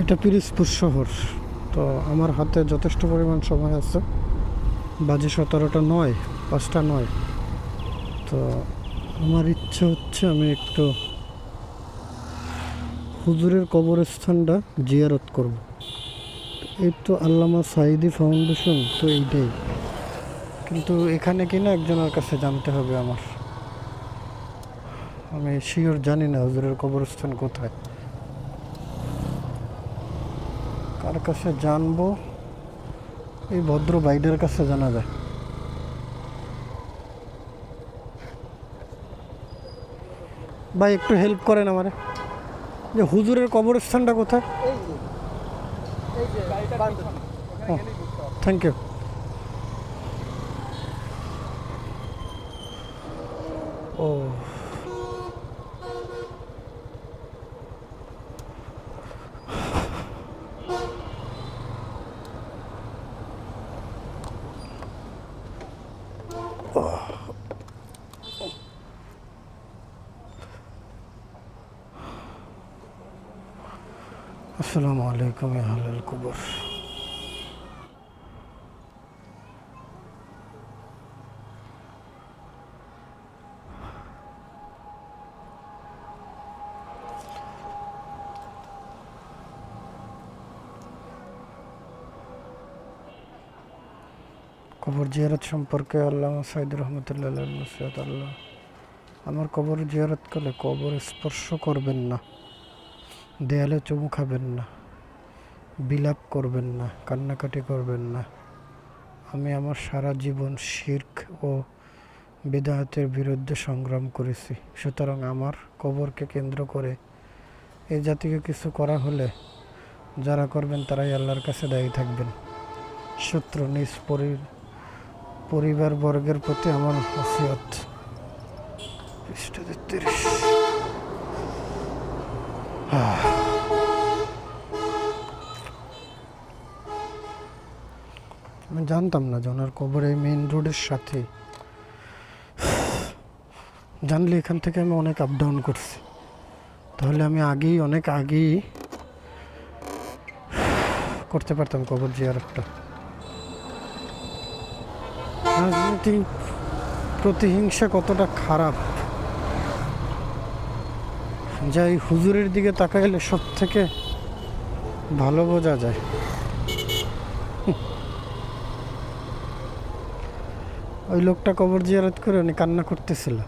এটা পিরিজপুর শহর। তো আমার হাতে যথেষ্ট পরিমাণ সময় আছে। বাজে সতেরোটা নয়, পাঁচটা নয়। তো আমার ইচ্ছে হচ্ছে আমি একটু হুজুরের কবরস্থানটা জিয়ারত করব। এই তো আল্লামা সাইদি ফাউন্ডেশন তো এইটাই। কিন্তু এখানে কিনা একজনের কাছে জানতে হবে আমার। আমি শিওর জানি না হুজুরের কবরস্থান কোথায়। কার কাছে জানব? এই ভদ্র বাইডের কাছে জানা যায়। ভাই, একটু হেল্প করেন আমারে। যে হুজুরের কবরস্থানটা কোথায়? থ্যাংক ইউ ও। السلام عليكم يا أهل الكبر কবর জিয়ারত সম্পর্কে আল্লাহ সাইদ রহমতুল্লাহ আল্লাহ। আমার কবর জিয়ারত করলে কবর স্পর্শ করবেন না, দেয়ালে চুমু খাবেন না, বিলাপ করবেন না, কান্নাকাটি করবেন না। আমি আমার সারা জীবন শির্ক ও বেদাহাতের বিরুদ্ধে সংগ্রাম করেছি। সুতরাং আমার কবরকে কেন্দ্র করে এই জাতীয় কিছু করা হলে যারা করবেন তারাই আল্লাহর কাছে দায়ী থাকবেন। শত্রু নিজ পরি- পরিবার বর্গের প্রতি আমার হসিয়ত আমি জানতাম না যে ওনার কবর এই মেইন রোডের সাথে। জানলে এখান থেকে আমি অনেক আপ ডাউন করছি। তাহলে আমি আগেই, অনেক আগেই করতে পারতাম কবর জিয়ারতটা। রাজনীতি প্রতিহিংসা কতটা খারাপ? যাই হুজুরের দিকে তাকাইলে সব থেকে ভালো বোঝা যায়। ওই লোকটা কবর জিয়ারত করে উনি কান্না করতেছিল।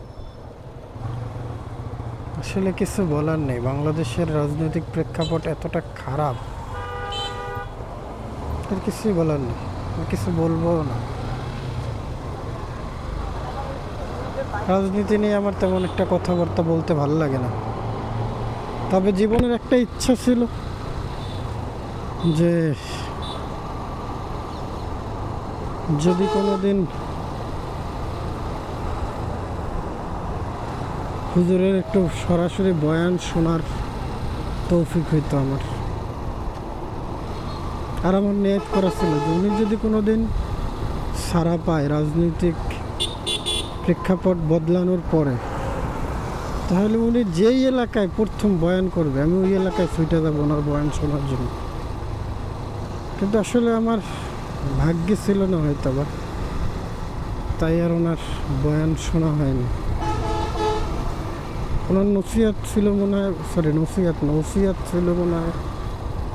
আসলে কিছু বলার নেই, বাংলাদেশের রাজনৈতিক প্রেক্ষাপট এতটা খারাপ। আর কিছুই বলার নেই কিছু বলব না। রাজনীতি নিয়ে আমার তেমন একটা কথাবার্তা বলতে ভালো লাগে না। তবে জীবনের একটা ইচ্ছা ছিল যে যদি কোনো দিন হুজুরের একটু সরাসরি বয়ান শোনার তৌফিক হইতো আমার। আর আমার নিয়ত করা ছিল যে উনি যদি কোনো দিন সারা পায় রাজনৈতিক প্রেক্ষাপট বদলানোর পরে। তাহলে উনি যেই এলাকায় প্রথম বয়ান করবে, আমি ওই এলাকায় ছুটে যাব ওনার বয়ান শোনার জন্য। কিন্তু আসলে আমার ভাগ্যে ছিল না হয়তো বা। তাই আর ওনার বয়ান শোনা হয়নি। ওনার নসিহাত ছিল মনে হয় সরি নসিহাত না ওসিয়াত ছিল মনে হয়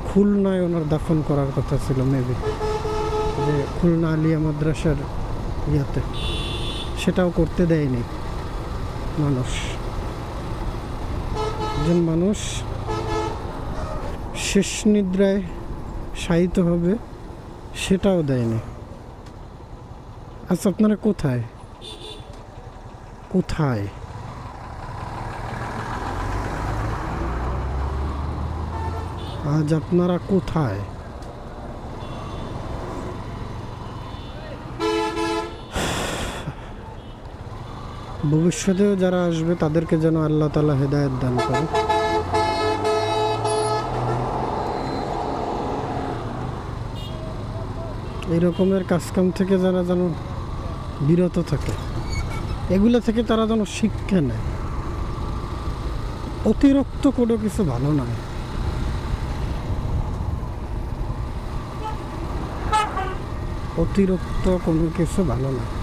খুলনায় ওনার দাফন করার কথা ছিল মেবি যে খুলনা আলিয়া মাদ্রাসার ইয়াতে। সেটাও করতে দেয়নি মানুষ। একজন মানুষ শেষ নিদ্রায় শায়িত হবে সেটাও দেয়নি। আচ্ছা আপনারা কোথায়? কোথায়? আজ আপনারা কোথায়? ভবিষ্যতেও যারা আসবে, তাদেরকে যেন আল্লাহ তালা হেদায়ত দান করে। এরকমের কাজকাম থেকে যারা যেন বিরত থাকে, এগুলো থেকে তারা যেন শিক্ষা নেয়। অতিরিক্ত কোনো কিছু ভালো নয়। অতিরিক্ত কোনো কিছু ভালো নয়।